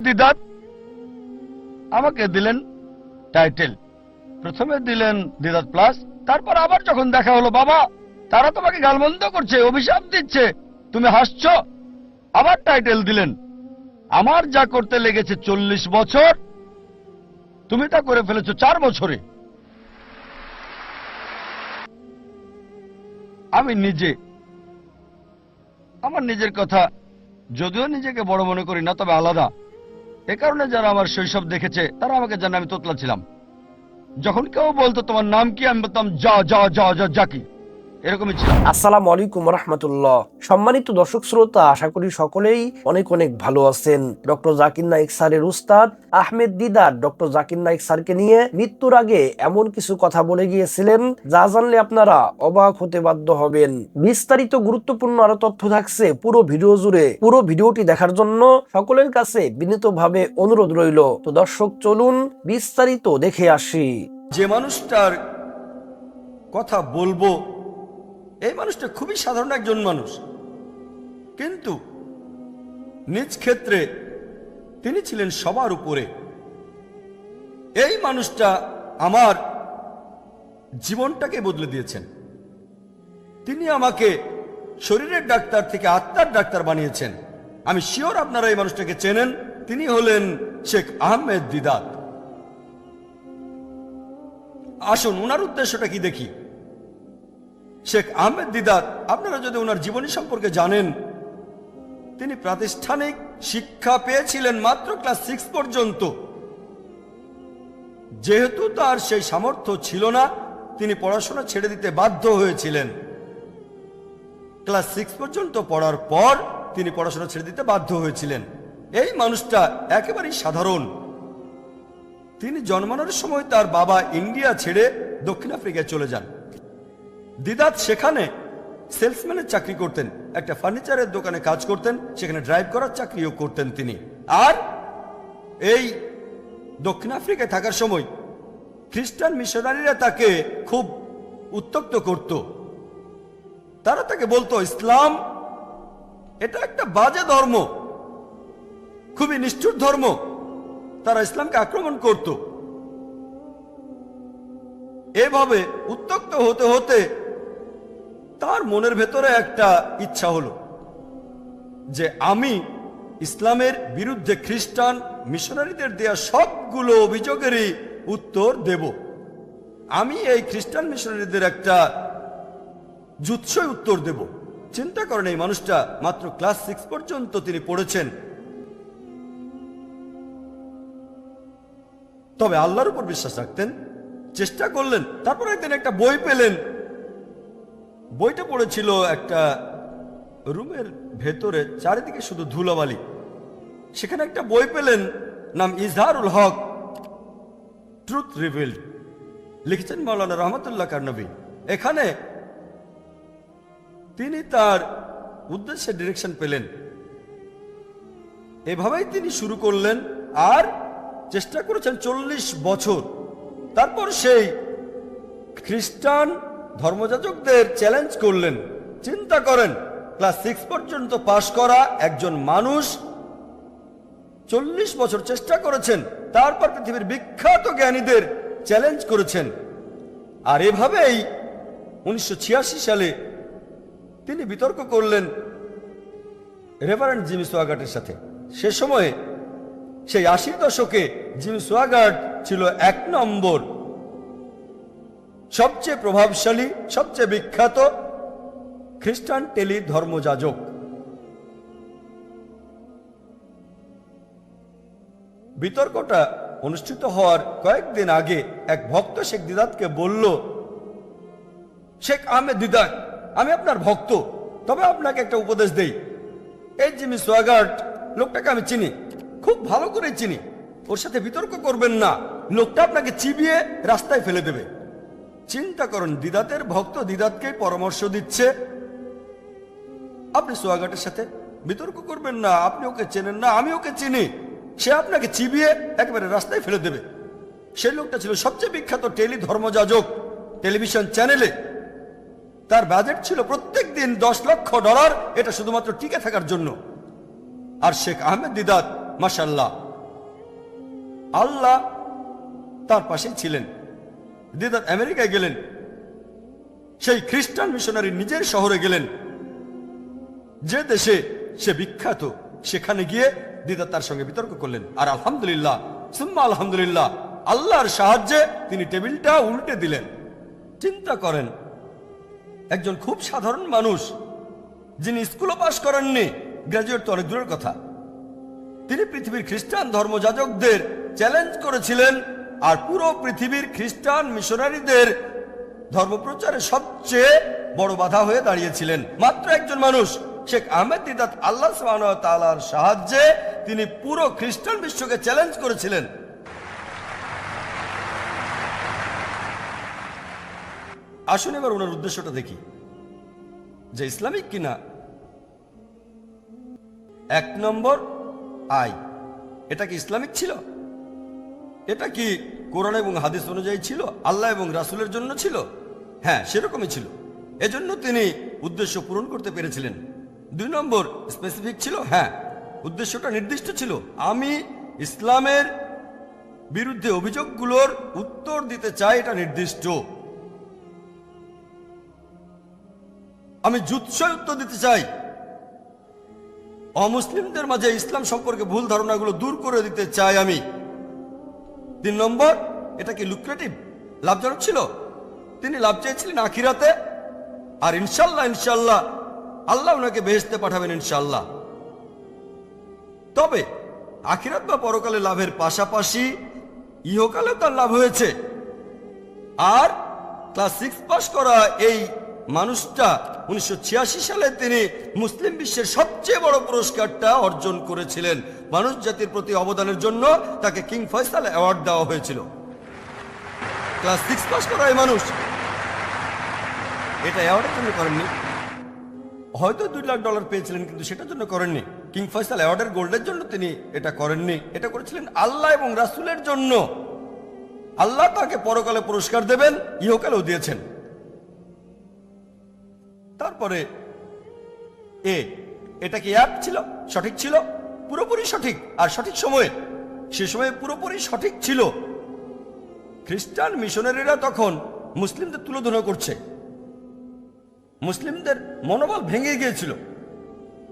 দিদাত আমাকে দিলেন টাইটেল। প্রথমে দিলেন দিদাত প্লাস, তারপর আবার যখন দেখা হলো, বাবা, তারা তোমাকে গালমন্দ করছে, অভিশাপ দিচ্ছে, তুমি হাসছো, আবার টাইটেল দিলেন। আমার যা করতে লেগেছে চল্লিশ বছর, তুমি তা করে ফেলেছো চার বছরে। আমি নিজে, আমার নিজের কথা, যদিও নিজেকে বড় মনে করি না, তবে আলাদা। এ কারণে যারা আমার শৈশব দেখেছে, তারা আমাকে জানে আমি তোতলা ছিলাম। যখন কেউ বলতো, তোমার নাম কি? আমি বলতাম, যা যা যা যা জাকি এরকমই ছিলাম আসসালামু আলাইকুম রহমতুল্লাহ সম্মানিত দর্শক শ্রোতা আশা করি সকলেই অনেক অনেক ভালো আছেন। ডক্টর জাকির নাইক স্যারের উস্তাদ আহমেদ দিদার ডক্টর জাকির নাইক স্যারকে নিয়ে মৃত্যুর আগে এমন কিছু কথা বলে গিয়েছিলেন যা জানলে আপনারা অবাক হতে বাধ্য হবেন। বিস্তারিত গুরুত্বপূর্ণ আরও তথ্য থাকছে পুরো ভিডিও জুড়ে। পুরো ভিডিওটি দেখার জন্য সকলের কাছে বিনীতভাবে অনুরোধ রইল। তো দর্শক চলুন বিস্তারিত দেখে আসি। যে মানুষটার কথা বলব এই মানুষটা খুবই সাধারণ একজন মানুষ। কিন্তু নিজ ক্ষেত্রে তিনি ছিলেন সবার উপরে। এই মানুষটা আমার জীবনটাকে বদলে দিয়েছেন। তিনি আমাকে শরীরের ডাক্তার থেকে আত্মার ডাক্তার বানিয়েছেন। আমি শিওর আপনারা এই মানুষটাকে চেনেন। তিনি হলেন শেখ আহমেদ দিদাত। আসুন ওনার উদ্দেশ্যটা কি দেখি? শেখ আহমেদ দিদার, আপনারা যদি ওনার জীবনী সম্পর্কে জানেন, তিনি প্রাতিষ্ঠানিক শিক্ষা পেয়েছিলেন মাত্র ক্লাস সিক্স পর্যন্ত। যেহেতু তার সেই সামর্থ্য ছিল না, তিনি পড়াশোনা ছেড়ে দিতে বাধ্য হয়েছিলেন। ক্লাস সিক্স পর্যন্ত পড়ার পর তিনি পড়াশোনা ছেড়ে দিতে বাধ্য হয়েছিলেন। এই মানুষটা একেবারেই সাধারণ। তিনি জন্মানোর সময় তার বাবা ইন্ডিয়া ছেড়ে দক্ষিণ আফ্রিকায় চলে যান। দিদাত সেখানে সেলসম্যানের চাকরি করতেন, একটা ফার্নিচারের দোকানে কাজ করতেন, সেখানে ড্রাইভ করার চাকরিও করতেন তিনি। আর এই দক্ষিণ আফ্রিকায় থাকার সময় খ্রিস্টান মিশনারিরা তাকে খুব উত্তক্ত করত। তারা তাকে বলতো, ইসলাম, এটা একটা বাজে ধর্ম, খুবই নিষ্ঠুর ধর্ম। তারা ইসলামকে আক্রমণ করত। এভাবে উত্তক্ত হতে হতে তার মনের ভেতরে একটা ইচ্ছা হলো যে আমি ইসলামের বিরুদ্ধে খ্রিস্টান মিশনারিদের দেয়া সবগুলো অভিযোগেরই উত্তর দেব। আমি এই খ্রিস্টান মিশনারিদের একটা জুৎসই উত্তর দেব। চিন্তা করেন এই মানুষটা মাত্র ক্লাস সিক্স পর্যন্ত তিনি পড়েছেন। তবে আল্লাহর উপর বিশ্বাস রাখতেন, চেষ্টা করলেন, তারপর একদিন একটা বই পেলেন বইটা পড়েছিল একটা রুমের ভেতরে, চারিদিকে শুধু ধুলোবালি। সেখানে একটা বই পেলেন, নাম ইজহারুল হক। Truth revealed. লিখেছেন মাওলানা রহমতুল্লাহ কারনবী এখানে তিনি তার উদ্দেশ্যে ডিরেকশন পেলেন। এভাবেই তিনি শুরু করলেন আর চেষ্টা করেছেন চল্লিশ বছর। তারপর সেই খ্রিস্টান ধর্মযাজকদের চ্যালেঞ্জ করলেন। চিন্তা করেন ক্লাস সিক্স পর্যন্ত পাশ করা একজন মানুষ চল্লিশ বছর চেষ্টা করেছেন, তারপর পৃথিবীর বিখ্যাত জ্ঞানীদের চ্যালেঞ্জ করেছেন। আর এভাবেই উনিশশো ছিয়াশি সালে তিনি বিতর্ক করলেন রেভারেন্ট জিমি সোয়াগাটের সাথে। সে সময়ে সেই আশির দশকে জিমি সোয়াগার্ড ছিল এক নম্বর সবচেয়ে প্রভাবশালী, সবচেয়ে বিখ্যাত খ্রিস্টান টেলি ধর্মযাজক। বিতর্কটা অনুষ্ঠিত হওয়ার কয়েকদিন আগে এক ভক্ত শেখ দিদাতকে বলল, শেখ আহমেদ দিদাত আমি আপনার ভক্ত, তবে আপনাকে একটা উপদেশ দেই। এই জিমি সোয়াগার্ট লোকটাকে আমি চিনি, খুব ভালো করে চিনি। ওর সাথে বিতর্ক করবেন না, লোকটা আপনাকে চিবিয়ে রাস্তায় ফেলে দেবে। চিন্তা করুন, দিদাতের ভক্ত দিদাতকে পরামর্শ দিচ্ছে। আপনি সোয়াগাটের সাথে বিতর্ক করবেন না, আপনি ওকে চেনেন না, আমি ওকে চিনি। সে আপনাকে চিবিয়ে একেবারে রাস্তায় ফেলে দেবে। সে লোকটা ছিল সবচেয়ে বিখ্যাত টেলি ধর্মযাজক, টেলিভিশন চ্যানেলে। তার বাজেট ছিল প্রত্যেক দিন দশ লক্ষ ডলার, এটা শুধুমাত্র টিকে থাকার জন্য। আর শেখ আহমেদ দিদাত মাসাল্লাহ আল্লাহ তার পাশেই ছিলেন। দিদার আমেরিকায় গেলেন, সেই খ্রিস্টান মিশনারি নিজের শহরে গেলেন। যে দেশে সে বিখ্যাত, সেখানে গিয়ে দিদা তার সঙ্গে বিতর্ক করলেন। আর আলহামদুলিল্লাহ, সুম্মা আলহামদুলিল্লাহ, আল্লাহর সাহায্যে তিনি টেবিলটা উল্টে দিলেন। চিন্তা করেন, একজন খুব সাধারণ মানুষ, যিনি স্কুলও পাশ করেননি, গ্রাজুয়েট তো অনেক দূরের কথা, তিনি পৃথিবীর খ্রিস্টান ধর্মযাজকদের চ্যালেঞ্জ করেছিলেন আর পুরো পৃথিবীর খ্রিস্টান মিশনারিদের ধর্মপ্রচারে সবচেয়ে বড় বাধা হয়ে দাঁড়িয়েছিলেন। মাত্র একজন মানুষ, শেখ আহমেদ দিদাত আল্লাহ ওয়া সাহায্যে তিনি পুরো খ্রিস্টান বিশ্বকে চ্যালেঞ্জ করেছিলেন। আসুন এবার ওনার উদ্দেশ্যটা দেখি। যে ইসলামিক কিনা? এক নম্বর আই এটা কি ইসলামিক ছিল? এটা কি কোরআন এবং হাদিস অনুযায়ী ছিল? আল্লাহ এবং রাসুলের জন্য ছিল? হ্যাঁ সেরকমই ছিল। এজন্য তিনি উদ্দেশ্য পূরণ করতে পেরেছিলেন। দুই নম্বর স্পেসিফিক ছিল? হ্যাঁ উদ্দেশ্যটা নির্দিষ্ট ছিল। আমি ইসলামের বিরুদ্ধে অভিযোগগুলোর উত্তর দিতে চাই, এটা নির্দিষ্ট। আমি জুৎসয় উত্তর দিতে চাই। অমুসলিমদের মাঝে ইসলাম সম্পর্কে ভুল ধারণাগুলো দূর করে দিতে চাই আমি। তিন নম্বর, এটা কি লুক্রেটিভ লাভজনক ছিল? তিনি লাভ চেয়েছিলেন আখিরাতে। আর ইনশাল্লাহ ইনশাল্লাহ, আল্লাহ ওনাকে বেহেস্তে পাঠাবেন ইনশাল্লাহ। তবে আখিরাত বা পরকালে লাভের পাশাপাশি ইহকালে তার লাভ হয়েছে। আর ক্লাস সিক্স পাস করা এই মানুষটা উনিশশো ছিয়াশি সালে তিনি মুসলিম বিশ্বের সবচেয়ে বড় পুরস্কারটা অর্জন করেছিলেন। মানুষ জাতির প্রতি অবদানের জন্য তাকে কিং ফয়সাল অ্যাওয়ার্ড দেওয়া হয়েছিল। ক্লাস সিক্স পাস করা মানুষ। এটা অ্যাওয়ার্ডের জন্য করেননি। হয়তো দুই লাখ ডলার পেয়েছিলেন, কিন্তু সেটার জন্য করেননি। কিং ফয়সাল অ্যাওয়ার্ডের গোল্ডের জন্য তিনি এটা করেননি। এটা করেছিলেন আল্লাহ এবং রাসুলের জন্য। আল্লাহ তাকে পরকালে পুরস্কার দেবেন, ইহকালেও দিয়েছেন। তারপরে এ, এটা কি অ্যাপ ছিল? সঠিক ছিল? পুরোপুরি সঠিক। আর সঠিক সময়ে, সে সময়ে পুরোপুরি সঠিক ছিল। খ্রিস্টান মিশনারিরা তখন মুসলিমদের তুলোধনা করছে। মুসলিমদের মনোবল ভেঙে গিয়েছিল।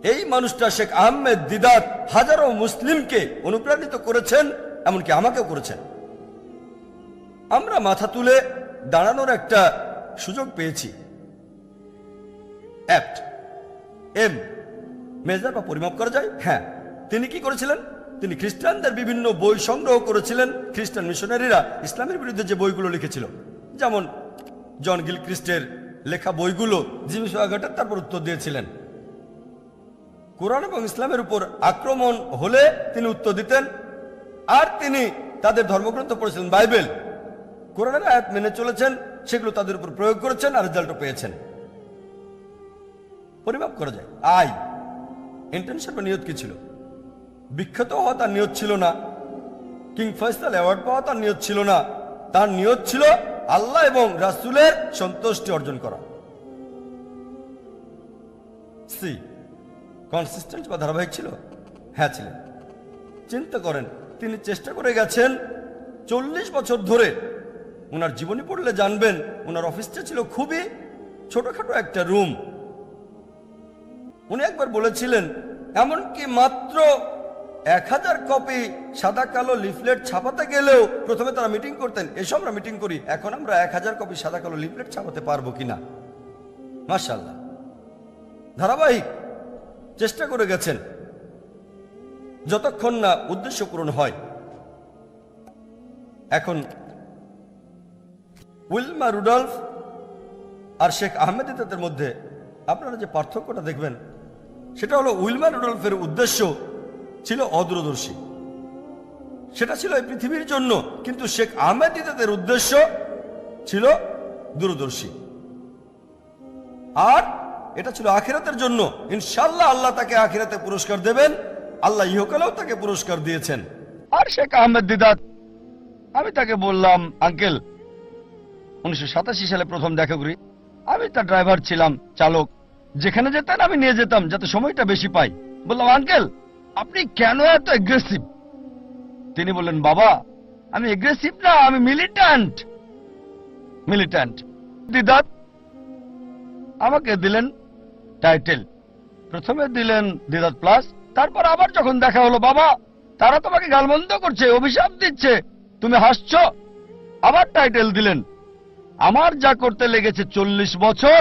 এই মানুষটা শেখ আহমেদ দিদাত হাজারো মুসলিমকে অনুপ্রাণিত করেছেন, এমনকি আমাকেও করেছেন। আমরা মাথা তুলে দাঁড়ানোর একটা সুযোগ পেয়েছি। অ্যাপ্ট এম মেজার বা পরিমাপ করা যায়? হ্যাঁ। তিনি কি করেছিলেন? তিনি খ্রিস্টানদের বিভিন্ন বই সংগ্রহ করেছিলেন। খ্রিস্টান মিশনারিরা ইসলামের বিরুদ্ধে যে বইগুলো লিখেছিল, যেমন জন গিল খ্রিস্টের লেখা বইগুলো জিমি সোয়াঘাটের তারপর উত্তর দিয়েছিলেন। কোরআন এবং ইসলামের উপর আক্রমণ হলে তিনি উত্তর দিতেন। আর তিনি তাদের ধর্মগ্রন্থ পড়েছিলেন বাইবেল। কোরআনের আয়াত মেনে চলেছেন, সেগুলো তাদের উপর প্রয়োগ করেছেন আর রেজাল্টও পেয়েছেন। পরিমাপ করা যায়। আই ইন্টেনশন বা নিয়ত কি ছিল? বিখ্যাত হওয়া তার নিয়ত ছিল না। কিং ফয়সাল অ্যাওয়ার্ড পাওয়া তার নিয়ত ছিল না। তার নিয়ত ছিল আল্লাহ এবং রাসুলের সন্তুষ্টি অর্জন করা। সি কনসিস্টেন্ট বা ধারাবাহিক ছিল? হ্যাঁ ছিলেন চিন্তা করেন, তিনি চেষ্টা করে গেছেন চল্লিশ বছর ধরে। ওনার জীবনী পড়লে জানবেন ওনার অফিসটা ছিল খুবই ছোটখাটো একটা রুম উনি একবার বলেছিলেন, এমনকি মাত্র এক হাজার কপি সাদা কালো লিফলেট ছাপাতে গেলেও প্রথমে তারা মিটিং করতেন এসব আমরা মিটিং করি, এখন আমরা এক হাজার কপি সাদা কালো লিফলেট ছাপাতে পারব কিনা? মার্শাল্লাহ ধারাবাহিক চেষ্টা করে গেছেন, যতক্ষণ না উদ্দেশ্য পূরণ হয়। এখন উইলমা রুডলফ আর শেখ আহমেদ ইতাতের মধ্যে আপনারা যে পার্থক্যটা দেখবেন সেটা হলো উইলমা রুডলফের উদ্দেশ্য ছিল অদূরদর্শী। সেটা ছিল এই পৃথিবীর জন্য, কিন্তু শেখ আহমেদ ইতাতের উদ্দেশ্য ছিল দূরদর্শী। আর এটা ছিল আখিরাতের জন্য। ইনশাল্লাহ আল্লাহ তাকে আখিরাতে পুরস্কার দেবেন, আল্লাহ ইহকালেও তাকে পুরস্কার দিয়েছেন। আর শেখ আহমেদ দিদাত আমি তাকে বললাম, আঙ্কেল, উনিশশো সাতাশি সালে প্রথম দেখা করি আমি তার ড্রাইভার ছিলাম, চালক। যেখানে যেতেন আমি নিয়ে যেতাম, যাতে সময়টা বেশি পাই। বললাম, আঙ্কেল, আপনি কেন এত এগ্রেসিভ তিনি বললেন, বাবা, আমি এগ্রেসিভ না, আমি মিলিট্যান্ট মিলিট্যান্ট দিদাত আমাকে দিলেন টাইটেল প্রথমে দিলেন দিদাত প্লাস তারপর আবার যখন দেখা হলো, বাবা, তারা তোমাকে গালমন্দ করছে, অভিশাপ দিচ্ছে, তুমি হাসছো। আবার টাইটেল দিলেন। আমার যা করতে লেগেছে চল্লিশ বছর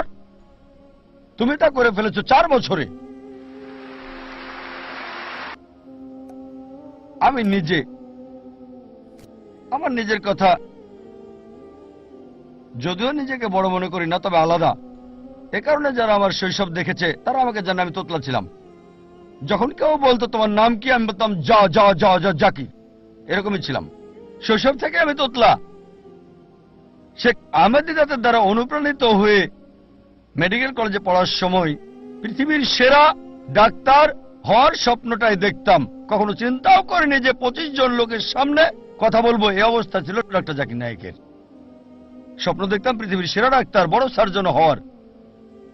তুমি তা করে ফেলেছো চার বছরে। আমি নিজে, আমার নিজের কথা যদিও নিজেকে বড় মনে করি না, তবে আলাদা। এ কারণে যারা আমার শৈশব দেখেছে, তারা আমাকে জানে আমি তোতলা ছিলাম। যখন কেউ বলতো তোমার নাম কি, আমি বলতাম যা যা যা যা, জাকি। এরকমই ছিলাম। শৈশব থেকে আমি তোতলা। শেখ আহমেদ দিদাতের দ্বারা অনুপ্রাণিত হয়ে মেডিকেল কলেজে পড়ার সময় পৃথিবীর সেরা ডাক্তার হওয়ার স্বপ্নটাই দেখতাম। কখনো চিন্তাও করিনি যে পঁচিশ জন লোকের সামনে কথা বলব। এই অবস্থা ছিল ডক্টর জাকির নায়কের। স্বপ্ন দেখতাম পৃথিবীর সেরা ডাক্তার, বড় সার্জন হওয়ার।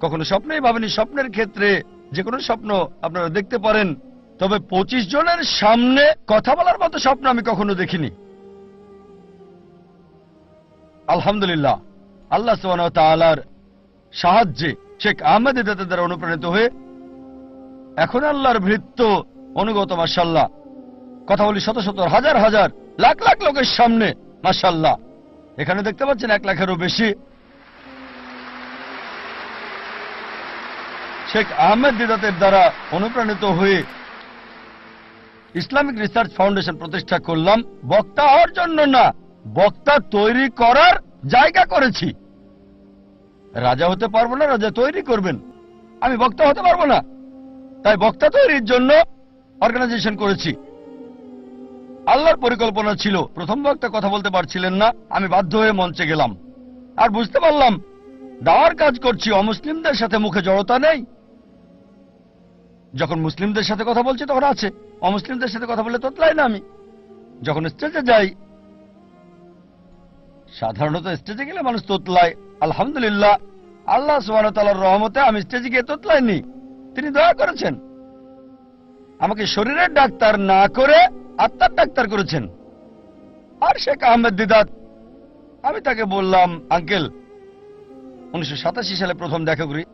কখনো স্বপ্নেই ভাবেনি, স্বপ্নের ক্ষেত্রে যে কোনো স্বপ্ন আপনারা দেখতে পারেন। তবে পঁচিশ জনের সামনে কথা বলার মতো স্বপ্ন আমি কখনো দেখিনি। আলহামদুলিল্লাহ, আল্লাহ সুবহানাহু ওয়া তাআলার সাহায্যে শেখ আহমেদ ইদাতের দ্বারা অনুপ্রাণিত হয়ে এখন আল্লাহর ভৃত্য অনুগত মাসাল্লাহ কথা বলি শত শত, হাজার হাজার, লাখ লাখ লোকের সামনে মাসাল্লাহ এখানে দেখতে পাচ্ছেন এক লাখেরও বেশি। শেখ আহমেদ দিদাতের দ্বারা অনুপ্রাণিত হয়ে ইসলামিক রিসার্চ ফাউন্ডেশন প্রতিষ্ঠা করলাম। বক্তা হওয়ার জন্য না, বক্তা তৈরি করার জায়গা করেছি। রাজা হতে পারব না, রাজা তৈরি করবেন। আমি বক্তা হতে পারব না। তাই বক্তা তৈরির জন্য অর্গানাইজেশন করেছি। আল্লাহর পরিকল্পনা ছিল, প্রথম বক্তা কথা বলতে পারছিলেন না, আমি বাধ্য হয়ে মঞ্চে গেলাম। আর বুঝতে পারলাম, দাওয়ার কাজ করছি, অমুসলিমদের সাথে মুখে জড়তা নেই। যখন মুসলিমদের সাথে কথা বলছি, তখন আছে। অমুসলিমদের সাথে কথা বলে তোতলাই না আমি। যখন স্টেজে যাই, সাধারণত স্টেজে গেলে মানুষ তোতলায়। আলহামদুলিল্লাহ, আল্লাহ সুবাহ তালার রহমতে আমি স্টেজে গিয়ে তোতলাইনি। তিনি দয়া করেছেন। আমাকে শরীরের ডাক্তার না করে আত্মার ডাক্তার করেছেন। আর শেখ আহমেদ দিদাত আমি তাকে বললাম, আঙ্কেল, উনিশশো সাতাশি সালে প্রথম দেখা করি।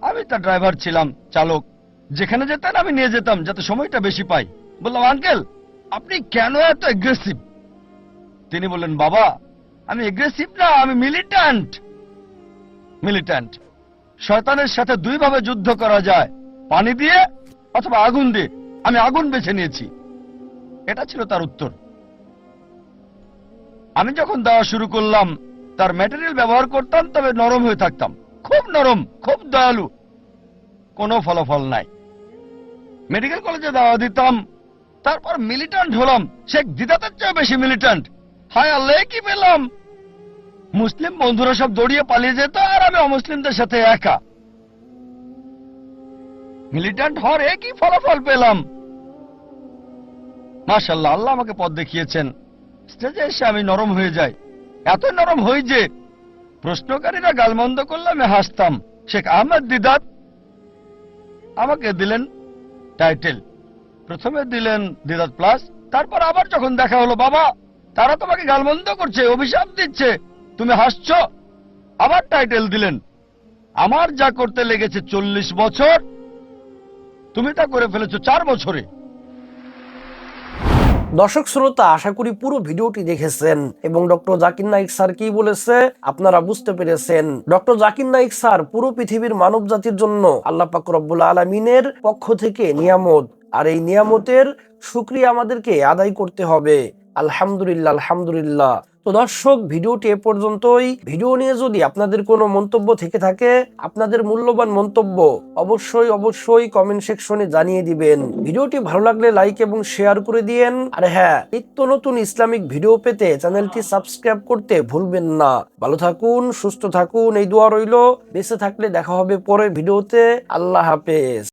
আমি তার ড্রাইভার ছিলাম, চালক। যেখানে যেতেন আমি নিয়ে যেতাম, যাতে সময়টা বেশি পাই। বললাম, আঙ্কেল, আপনি কেন এত এগ্রেসিভ তিনি বললেন, বাবা, আমি এগ্রেসিভ না, আমি মিলিট্যান্ট মিলিট্যান্ট শয়তানের সাথে দুই ভাবে যুদ্ধ করা যায়। পানি দিয়ে অথবা আগুন দিয়ে। আমি আগুন বেছে নিয়েছি। এটা ছিল তার উত্তর। আমি যখন দেওয়া শুরু করলাম, তার ম্যাটেরিয়াল ব্যবহার করতাম, তবে নরম হয়ে থাকতাম। খুব নরম, খুব দয়ালু। কোনো ফলাফল নাই। মেডিকেল কলেজে দেওয়া দিতাম। তারপর মিলিট্যান্ট হলাম। শেখ দিদাতের চেয়ে বেশি মিলিট্যান্ট হায় আল্লাহ কি পেলাম? মুসলিম বন্ধুরা সব দৌড়িয়ে পালিয়ে যেত, আর আমি অমুসলিমদের সাথে একা। মিলিট্যান্ট হওয়ার একই ফলাফল পেলাম। মাশাল্লাহ আল্লাহ আমাকে পথ দেখিয়েছেন। স্টেজে এসে আমি নরম হয়ে যাই। এত নরম হই যে প্রশ্নকারীরা গালমন্দ করলে আমি হাসতাম। শেখ আহমদ দিদাত আমাকে দিলেন টাইটেল। প্রথমে দিলেন দিদাত প্লাস, তারপর আবার যখন দেখা হলো, বাবা, তারা তোমাকে গালমন্দ করছে, অভিশাপ দিচ্ছে। তুমি হাসছো? আবার টাইটেল দিলেন। আমার যা করতে লেগেছে চল্লিশ বছর, তুমি তা করে ফেলেছো চার বছরে। দর্শক শ্রোতা, আশা করি পুরো ভিডিওটি দেখেছেন এবং ডক্টর জাকির নাইক স্যার কি বলেছে, আপনারা বুঝতে পেরেছেন। ডক্টর জাকির নাইক স্যার, পুরো পৃথিবীর মানব জাতির জন্য আল্লাহ পাক রব্বুল আলমিনের পক্ষ থেকে নিয়ামত। আর এই নিয়ামতের সুক্রিয়া আমাদেরকে আদায় করতে হবে। আলহামদুলিল্লাহ আলহামদুলিল্লাহ। তো দর্শক, ভিডিওটি এ পর্যন্তই। ভিডিও নিয়ে যদি আপনাদের কোনো মন্তব্য থেকে থাকে, আপনাদের মূল্যবান মন্তব্য অবশ্যই অবশ্যই কমেন্ট সেকশনে জানিয়ে দিবেন। ভিডিওটি ভালো লাগলে লাইক এবং শেয়ার করে দিয়েন। আর হ্যাঁ নিত্য নতুন ইসলামিক ভিডিও পেতে চ্যানেলটি সাবস্ক্রাইব করতে ভুলবেন না। ভালো থাকুন, সুস্থ থাকুন, এই দোয়া রইল। বেঁচে থাকলে দেখা হবে পরের ভিডিওতে। আল্লাহ হাফেজ।